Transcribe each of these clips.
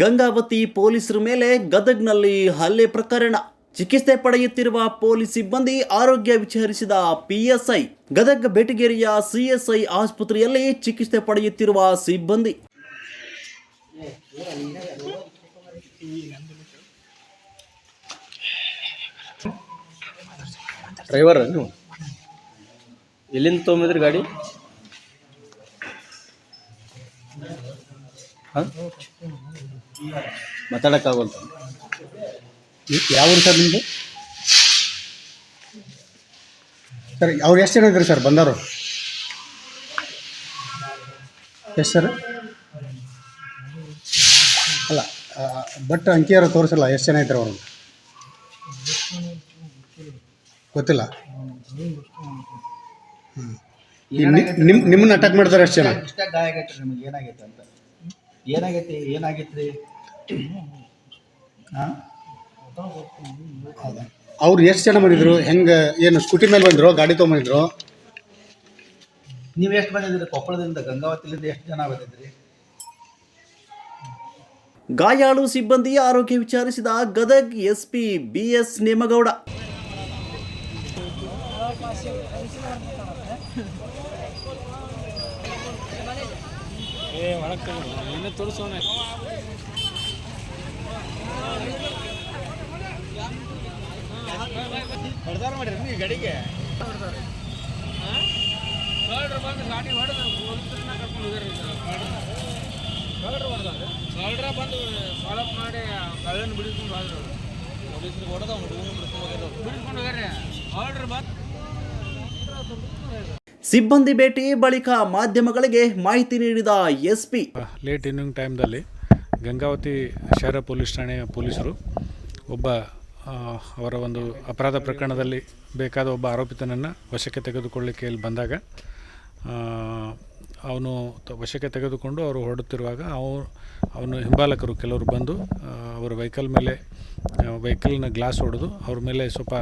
ಗಂಗಾವತಿ ಪೊಲೀಸರ ಮೇಲೆ ಗದಗ್ನಲ್ಲಿ ಹಲ್ಲೆ ಪ್ರಕರಣ. ಚಿಕಿತ್ಸೆ ಪಡೆಯುತ್ತಿರುವ ಪೊಲೀಸ್ ಸಿಬ್ಬಂದಿ ಆರೋಗ್ಯ ವಿಚಾರಿಸಿದ ಪಿಎಸ್ಐ. ಗದಗ ಬೆಟಗೇರಿಯ ಸಿಎಸ್ಐ ಆಸ್ಪತ್ರೆಯಲ್ಲಿ ಚಿಕಿತ್ಸೆ ಪಡೆಯುತ್ತಿರುವ ಸಿಬ್ಬಂದಿ. ಡ್ರೈವರ್ ನೀವು? ಎಲ್ಲಿಂದ ತೊಗೊಂಬಿದ್ರಿ ಗಾಡಿ? ಹಾಂ ಮಾತಾಡೋಕ್ಕಾಗಲ್ತ ಯಾವ ಊರು ಸರ್ ನಿಮ್ಮದು ಸರ್ ಅವ್ರು ಎಷ್ಟು ಜನ ಇದ್ರಿ ಸರ್ ಬಂದವರು? ಎಷ್ಟು ಸರ್? ಅಲ್ಲ ಬಟ್ ಅಂಕಿಯಾರ ತೋರಿಸಲ್ಲ ಎಷ್ಟು ಜನ ಇದ್ರು ಅವ್ರಿಗೆ ಗೊತ್ತಿಲ್ಲ. ಹ್ಞೂ ನಿಮ್ಮ ನಿಮ್ಮನ್ನ ಅಟ್ಯಾಕ್ ಮಾಡ್ತಾರೆ ಎಷ್ಟು ಜನ? ಏನಾಗೈತೆ ಏನಾಗೈತ್ರಿ? ಹಾಂ? ಅವ್ರು ಎಷ್ಟು ಜನ ಬಂದಿದ್ರು? ಹೆಂಗೆ ಏನು ಸ್ಕೂಟಿ ಮೇಲೆ ಬಂದ್ರು ಗಾಡಿ ತೊಗೊಂಬಂದಿದ್ರು? ನೀವು ಎಷ್ಟು ಬಂದಿದ್ರಿ? ಕೊಪ್ಪಳದಿಂದ ಗಂಗಾವತಿಲಿಂದ ಎಷ್ಟು ಜನ ಬಂದಿದ್ರಿ? ಗಾಯಾಳು ಸಿಬ್ಬಂದಿಯ ಆರೋಗ್ಯ ವಿಚಾರಿಸಿದ ಗದಗ್ ಎಸ್ಪಿ ಬಿಎಸ್ ನೇಮಗೌಡ. ಏ ಒಳಕ್ಕೆ ನಿನ್ನೆ ತೋರಿಸೋಣ ಹೊಡೆದಾರ ಮಾಡಿರಿ ನೀವು ಗಡಿಗೆ ಹೊಡೆದ್ರು ಬಂದು ಗಾಡಿ ಹೊಡೆದು ಪೊಲೀಸರನ್ನ ಕರ್ಕೊಂಡು ಹೋಗ್ಯಾರ ಹೊಡೆದ್ರೆ ಹೊಡ್ರ ಬಂದು ಫಾಲೋಅಪ್ ಮಾಡಿ ಕಳ್ಳನ್ನು ಬಿಡಿಸ್ಕೊಂಡು ಹೋದ್ರು ಪೊಲೀಸರಿಗೆ ಹೊಡೆದ ಬಿಡಿಸ್ಕೊಂಡು ಹೋಗ್ಯಾರ ಬಿಡಿಸ್ಕೊಂಡು ಹೋಗ್ಯಾರ ಹೊಡ್ರ ಬಂದು ಸಿಬ್ಬಂದಿ ಭೇಟಿ ಬಳಿಕ ಮಾಧ್ಯಮಗಳಿಗೆ ಮಾಹಿತಿ ನೀಡಿದ ಎಸ್ಪಿ. ಲೇಟ್ ಈವ್ನಿಂಗ್ ಟೈಮ್ದಲ್ಲಿ ಗಂಗಾವತಿ ಶಹರ ಪೊಲೀಸ್ ಠಾಣೆಯ ಪೊಲೀಸರು ಒಬ್ಬ ಅವರ ಒಂದು ಅಪರಾಧ ಪ್ರಕರಣದಲ್ಲಿ ಬೇಕಾದ ಒಬ್ಬ ಆರೋಪಿತನನ್ನು ವಶಕ್ಕೆ ತೆಗೆದುಕೊಳ್ಳಿಕ್ಕೆ ಇಲ್ಲಿ ಬಂದಾಗ ಅವನು ವಶಕ್ಕೆ ತೆಗೆದುಕೊಂಡು ಅವರು ಹೊರಡುತ್ತಿರುವಾಗ ಅವನು ಅವನು ಹಿಂಬಾಲಕರು ಕೆಲವರು ಬಂದು ಅವರ ವೆಹಿಕಲ್ ಮೇಲೆ ವೆಹಿಕಲ್ನ ಗ್ಲಾಸ್ ಹೊಡೆದು ಅವ್ರ ಮೇಲೆ ಸ್ವಲ್ಪ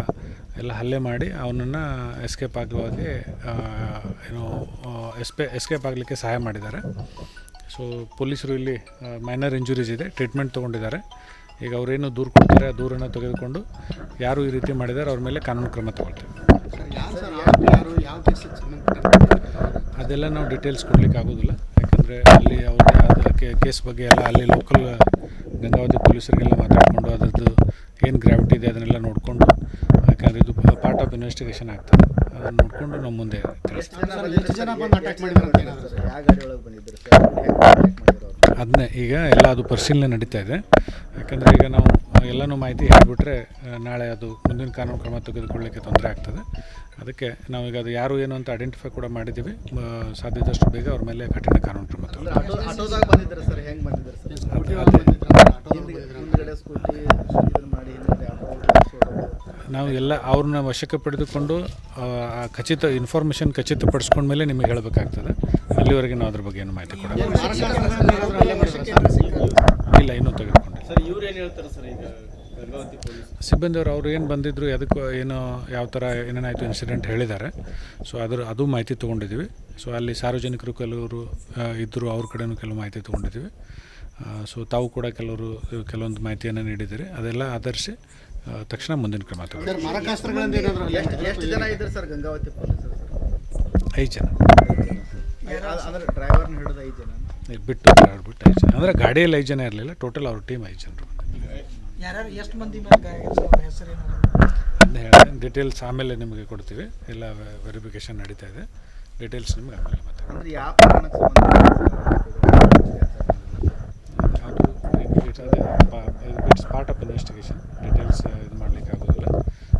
ಎಲ್ಲ ಹಲ್ಲೆ ಮಾಡಿ ಅವನನ್ನು ಎಸ್ಕೇಪ್ ಆಗುವಾಗೆ ಏನು ಎಸ್ಪೆ ಎಸ್ಕೇಪ್ ಆಗಲಿಕ್ಕೆ ಸಹಾಯ ಮಾಡಿದ್ದಾರೆ. ಸೊ ಪೊಲೀಸರು ಇಲ್ಲಿ ಮೈನರ್ ಇಂಜುರೀಸ್ ಇದೆ ಟ್ರೀಟ್ಮೆಂಟ್ ತೊಗೊಂಡಿದ್ದಾರೆ. ಈಗ ಅವರೇನು ದೂರು ಕೊಡ್ತಾರೆ, ಆ ದೂರನ್ನು ತೆಗೆದುಕೊಂಡು ಯಾರು ಈ ರೀತಿ ಮಾಡಿದ್ದಾರೆ ಅವ್ರ ಮೇಲೆ ಕಾನೂನು ಕ್ರಮ ತಗೊಳ್ತೀವಿ. ಅದೆಲ್ಲ ನಾವು ಡೀಟೇಲ್ಸ್ ಕೊಡ್ಲಿಕ್ಕೆ ಆಗೋದಿಲ್ಲ. ಯಾಕಂದರೆ ಅಲ್ಲಿ ಅವ್ರಿಗೆ ಕೇಸ್ ಬಗ್ಗೆ ಎಲ್ಲ ಅಲ್ಲಿ ಲೋಕಲ್ ಗಂಗಾವತಿ ಪೊಲೀಸರಿಗೆಲ್ಲ ಮಾತಾಡಿಕೊಂಡು, ಅದರದ್ದು ಏನು ಗ್ರಾವಿಟಿ ಇದೆ ಅದನ್ನೆಲ್ಲ ನೋಡಿಕೊಂಡು ಯಾಕಂದರೆ ಇದು ಪಾರ್ಟ್ ಆಫ್ ಇನ್ವೆಸ್ಟಿಗೇಷನ್ ಆಗ್ತದೆ. ಅದನ್ನು ನೋಡಿಕೊಂಡು ನಮ್ಮ ಮುಂದೆ ಅದನ್ನೇ ಈಗ ಎಲ್ಲ ಅದು ಪರಿಶೀಲನೆ ನಡೀತಾ ಇದೆ. ಯಾಕಂದರೆ ಈಗ ನಾವು ಎಲ್ಲನೂ ಮಾಹಿತಿ ಹೇಳಿಬಿಟ್ರೆ ನಾಳೆ ಅದು ಮುಂದಿನ ಕಾನೂನು ಕ್ರಮ ತೆಗೆದುಕೊಳ್ಳಲಿಕ್ಕೆ ತೊಂದರೆ ಆಗ್ತದೆ. ಅದಕ್ಕೆ ನಾವೀಗ ಅದು ಯಾರು ಏನು ಅಂತ ಐಡೆಂಟಿಫೈ ಕೂಡ ಮಾಡಿದ್ದೀವಿ. ಸಾಧ್ಯದಷ್ಟು ಬೇಗ ಅವ್ರ ಮೇಲೆ ಕಠಿಣ ಕಾನೂನು ಕ್ರಮ ತಗೊಳ್ತೀವಿ ನಾವು ಎಲ್ಲ ಅವ್ರನ್ನ ವಶಕ್ಕೆ ಪಡೆದುಕೊಂಡು ಆ, ಖಚಿತ ಇನ್ಫಾರ್ಮೇಷನ್ ಖಚಿತಪಡಿಸ್ಕೊಂಡ್ಮೇಲೆ ನಿಮಗೆ ಹೇಳಬೇಕಾಗ್ತದೆ. ಅಲ್ಲಿವರೆಗೆ ನಾವು ಅದ್ರ ಬಗ್ಗೆ ಏನು ಮಾಹಿತಿ ಕೊಡ ಇಲ್ಲ ಇನ್ನೂ ತೆಗೆದುಕೊಂಡಿಲ್ಲ. ಸರ್ ಇವ್ರು ಏನು ಹೇಳ್ತಾರೆ ಸರ್ ಈಗ ಗಂಗಾವತಿ ಪೊಲೀಸ್? ಸಿಬ್ಬಂದಿಯವರು ಅವ್ರು ಏನು ಬಂದಿದ್ರು ಅದಕ್ಕೂ ಏನು ಯಾವ ಥರ ಏನೇನಾಯಿತು ಇನ್ಸಿಡೆಂಟ್ ಹೇಳಿದ್ದಾರೆ. ಸೊ ಅದರ ಅದು ಮಾಹಿತಿ ತೊಗೊಂಡಿದ್ದೀವಿ. ಸೊ ಅಲ್ಲಿ ಸಾರ್ವಜನಿಕರು ಕೆಲವರು ಇದ್ದರು ಅವ್ರ ಕಡೆಯೂ ಕೆಲವು ಮಾಹಿತಿ ತೊಗೊಂಡಿದ್ದೀವಿ. ಸೊ ತಾವು ಕೂಡ ಕೆಲವರು ಕೆಲವೊಂದು ಮಾಹಿತಿಯನ್ನು ನೀಡಿದ್ದೀರಿ. ಅದೆಲ್ಲ ಆಧರಿಸಿ ತಕ್ಷಣ ಮುಂದಿನ ಕ್ರಮ ತಗೊಳ್ಳಿ. ಸರ್ ಮಾರಕಾಸ್ತ್ರಗಳಿಂದ ಏನಾದ್ರು ಎಷ್ಟು ಎಷ್ಟು ಜನ ಇದ್ರಿ ಸರ್ ಗಂಗಾವತಿ ಪೊಲೀಸರು? ಸರ್ ಐದು ಜನ? ಬಿಟ್ಟು ಬಿಟ್ಟು ಐದು ಜನ. ಅಂದರೆ ಗಾಡಿಯಲ್ಲಿ ಐದು ಜನ ಇರಲಿಲ್ಲ ಟೋಟಲ್ ಅವ್ರ ಟೀಮ್ ಐದು ಜನರು ಅದನ್ನ ಹೇಳಿ ಡೀಟೇಲ್ಸ್ ಆಮೇಲೆ ನಿಮಗೆ ಕೊಡ್ತೀವಿ. ಎಲ್ಲ ವೆರಿಫಿಕೇಷನ್ ನಡೀತಾ ಇದೆ. ಡೀಟೇಲ್ಸ್ ನಿಮಗೆ ಆಮೇಲೆ ಮತ್ತೆ ಅಂದ್ರೆ ಯಾವ ಕಾರಣಕ್ಕೆ ಪಾರ್ಟ್ ಆಫ್ ಇನ್ವೆಸ್ಟಿಗೇಷನ್ ಡೀಟೇಲ್ಸ್ ಇದು ಮಾಡಲಿಕ್ಕೆ ಆಗೋದಿಲ್ಲ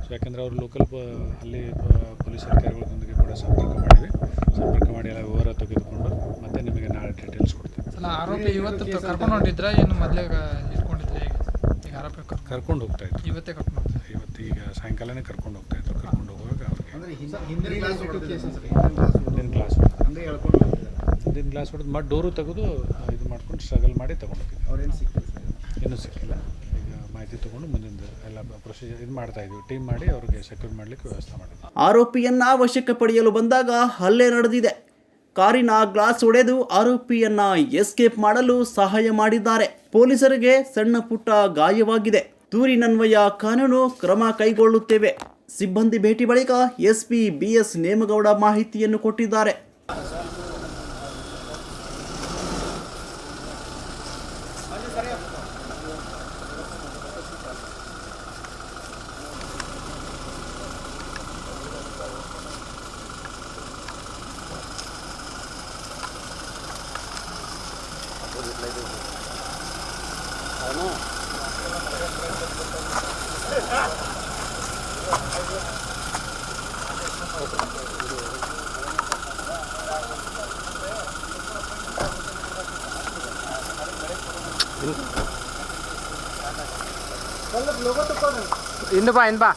ಸೊ ಯಾಕಂದರೆ ಅವರು ಲೋಕಲ್ ಅಲ್ಲಿ ಪೊಲೀಸ್ ಅಧಿಕಾರಿಗಳೊಂದಿಗೆ ಕೂಡ ಸಂಪರ್ಕ ಮಾಡಿದ್ವಿ. ಸಂಪರ್ಕ ಮಾಡಿ ಎಲ್ಲ ವಿವರ ತೆಗೆದುಕೊಂಡು ಮತ್ತೆ ನಿಮಗೆ ನಾಳೆ ಡೀಟೇಲ್ಸ್ ಕೊಡ್ತೀನಿ ಅಲ್ಲ ಆರೋಪಿ ಇವತ್ತು ಕರ್ಕೊಂಡು ಹೊಂಟಿದ್ರ ಏನು ಮೊದಲೇ ಇಟ್ಕೊಂಡಿದ್ರೆ? ಈಗ ಈಗ ಆರೋಪಿ ಕರ್- ಕರ್ಕೊಂಡು ಹೋಗ್ತಾ ಇದ್ರು. ಇವತ್ತೇ ಕರ್ಕೊಂಡು ಇವತ್ತು ಈಗ ಸಾಯಂಕಾಲನೇ ಕರ್ಕೊಂಡು ಹೋಗ್ತಾ ಇದ್ರು. ಕರ್ಕೊಂಡು ಹೋಗುವಾಗ ಅವ್ರಿಗೆ ಅಂದ್ರೆ ಹಿಂದೆ ಹಿಂದಿನ ಕ್ಲಾಸ್ ಹಿಂದಿನ ಕ್ಲಾಸ್ ಹೊಡೆದು ಮತ್ತೆ ಡೋರು ತೆಗೆದು ಇದು ಮಾಡ್ಕೊಂಡು ಸ್ಟ್ರಗಲ್ ಮಾಡಿ ಸಿಕ್ಕಿಲ್ಲ ಸರ್? ಇನ್ನೂ ಸಿಕ್ಕಿಲ್ಲ. ಮಾಹಿತಿ ತಗೊಂಡು ಮುಂದಿನ ಎಲ್ಲ ಪ್ರೊಸೀಜರ್ ಇದು ಮಾಡ್ತಾ ಇದ್ವಿ. ಟೀಮ್ ಮಾಡಿ ಅವ್ರಿಗೆ ಸೆಕ್ಯೂರ್ ಮಾಡಲಿಕ್ಕೆ ವ್ಯವಸ್ಥೆ ಮಾಡಿದ್ವಿ. ಆರೋಪಿಯನ್ನ ವಶಕ್ಕೆ ಪಡೆಯಲು ಬಂದಾಗ ಹಲ್ಲೆ ನಡೆದಿದೆ. ಕಾರಿನ ಗ್ಲಾಸ್ ಒಡೆದು ಆರೋಪಿಯನ್ನ ಎಸ್ಕೇಪ್ ಮಾಡಲು ಸಹಾಯ ಮಾಡಿದ್ದಾರೆ. ಪೊಲೀಸರಿಗೆ ಸಣ್ಣ ಪುಟ್ಟ ಗಾಯವಾಗಿದೆ. ದೂರಿನನ್ವಯ ಕಾನೂನು ಕ್ರಮ ಕೈಗೊಳ್ಳುತ್ತೇವೆ. ಸಿಬ್ಬಂದಿ ಭೇಟಿ ಬಳಿಕ ಎಸ್ಪಿ ಬಿಎಸ್ ನೇಮಗೌಡ ಮಾಹಿತಿಯನ್ನು ಕೊಟ್ಟಿದ್ದಾರೆ. ಇನ್ನು ಬಾ ಇನ್ನು ಬಾ